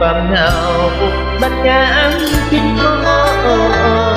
phần hậu bát nhã chính có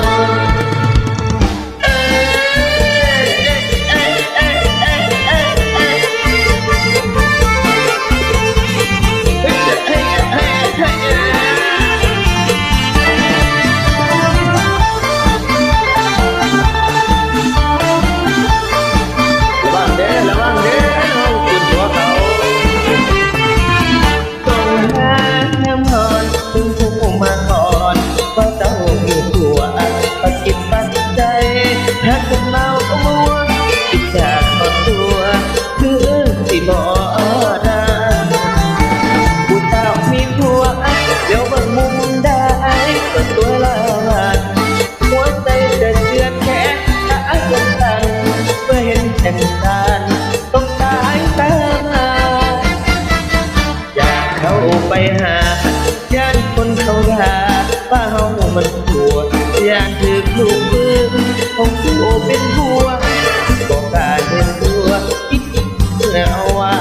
าไปหาย่านคนเขาดาป้าเฮามันหัวย่านถือลูกมือของสูเป็นหัวบอกกาเป็นตัวคิดแล้วไว้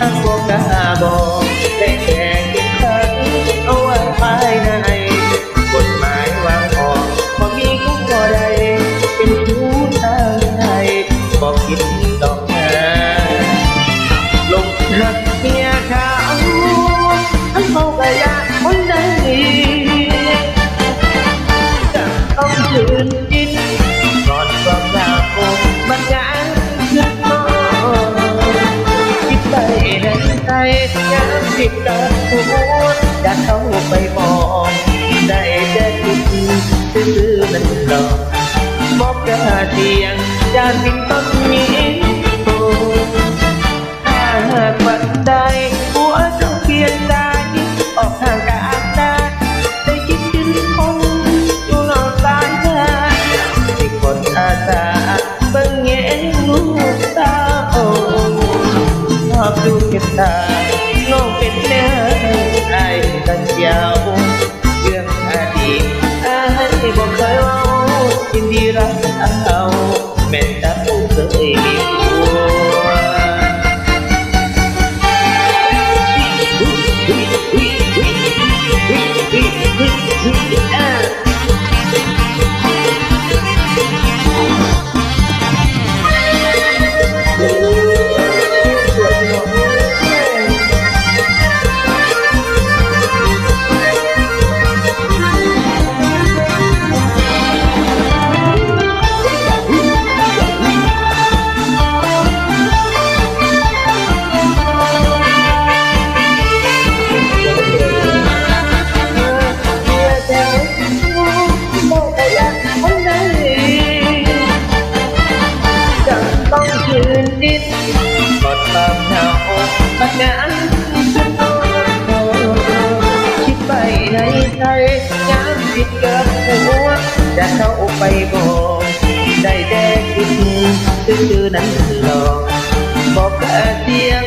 อ้างบอกกาบอก Mau perhatian dan pintar itu Hanya pandai buat kiên tay Ở hàng cả ta Đây kiếm chính không Dù lòng tay ta Thì còn ta ta Vẫn nghe lúc ta Học du kiếp ta ดินกอดตามหนาวบัดนั้นคิดไปในใจยามผิดเกิดหัวจะเข้าไปบอกได้แต่คิดซื่อๆนั้นหลอกบอกแค่เสียง